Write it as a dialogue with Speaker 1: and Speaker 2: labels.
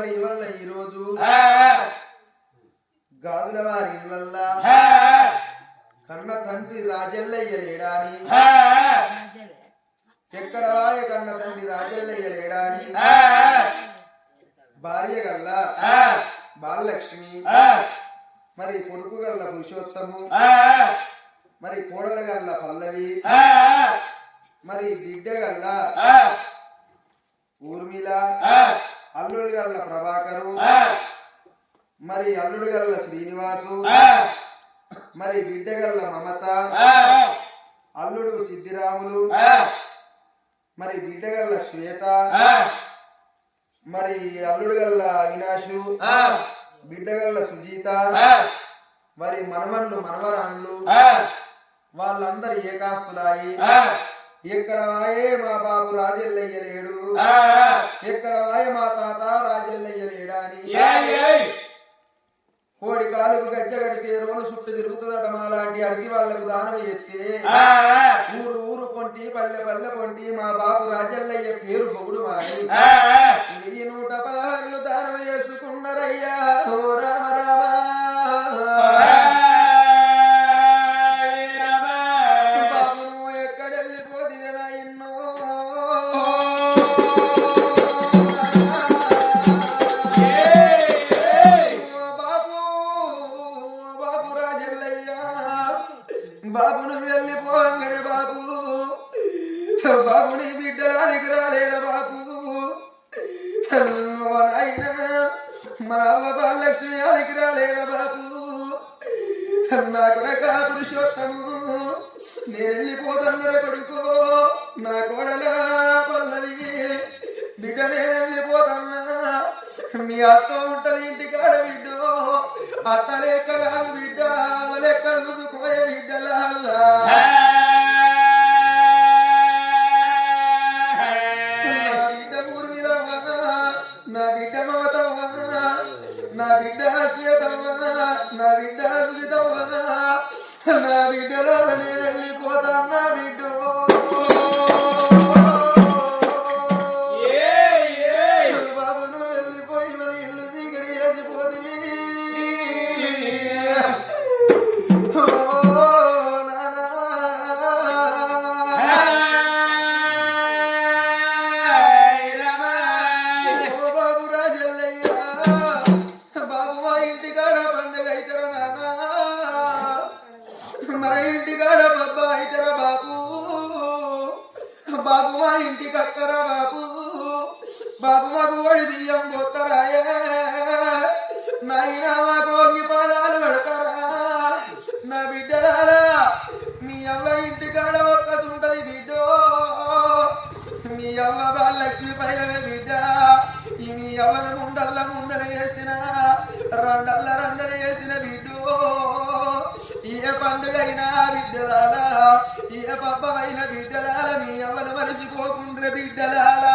Speaker 1: మరి ఇవాళ ఈరోజు. గాజుల వారి ఇళ్ళల్లా. కన్న తండ్రి రాజల్లయ్య లేడాని. ఎక్కడ వాయ కన్న తండ్రి రాజల్లయ్య లేడాని. భార్య గల్లా. బాలలక్ష్మి. మరి కొడుకు గల్ల పురుషోత్తము. మరి కోడల గల్ల పల్లవి. మరి బిడ్డ గల్ల. ఊర్మిళ. అల్లుడు గల్ల ప్రభాకరు మరి అల్లుడు గల్ల శ్రీనివాసు మరి బిడ్డ గల్ల మమత అల్లుడు సిద్ధిరాములు మరి బిడ్డ గల్ల శ్వేత మరి అల్లుడు గల్ల అవినాషు బిడ్డ గల్ల సుజీత మరి మనమన్లు మనవరాన్లు వాళ్ళందరు ఏకాస్తులాయి. ఎక్కడ వాయే మా బాబు రాజల్లయ్య లేడు ఎక్కడ కాలుకు గజ్జ కడితే రోలు చుట్టూ తిరుగుతుందట మాలాంటి అడిగి వాళ్ళకు దానం ఎత్తే ఊరు ఊరు పొంటి పల్లె పల్లె పొంటి మా బాబు రాజల్లయ్య పేరు పొగుడు మాని వెయ్యి మన అవ్వ బాలలక్ష్మి ఆనికి రాలేరా బాబు? నా కొడక పురుషోత్తము నేను వెళ్ళిపోతున్న కొడుకో. నా కోడలా పల్లవి బిడ్డ నేను వెళ్ళిపోతున్నా మీ అత్త ఉంటది ఇంటికాడ బిడ్డో అత్త లెక్క కాదు బిడ్డ లెక్క నా బిడ్డ శ్వేతవ్వ నా బిడ్డ సుజితవ్వ నా బిడ్డలో నేను వెళ్ళిపోతా నా బిడ్డో. అయితరా నానా మన ఇంటికాడ బాబా అయితరా బాబు బాబు మా ఇంటికి అక్కరా బాబు. బాబు మాకు ఒడి బియ్యం పోతారాయే. ఏ పండుగ అయినా బిడ్డలాలా ఏ పబ్బమైన బిడ్డలాల మీ అవ్వను మరిచిపోకుండ్రే బిడ్డలాలా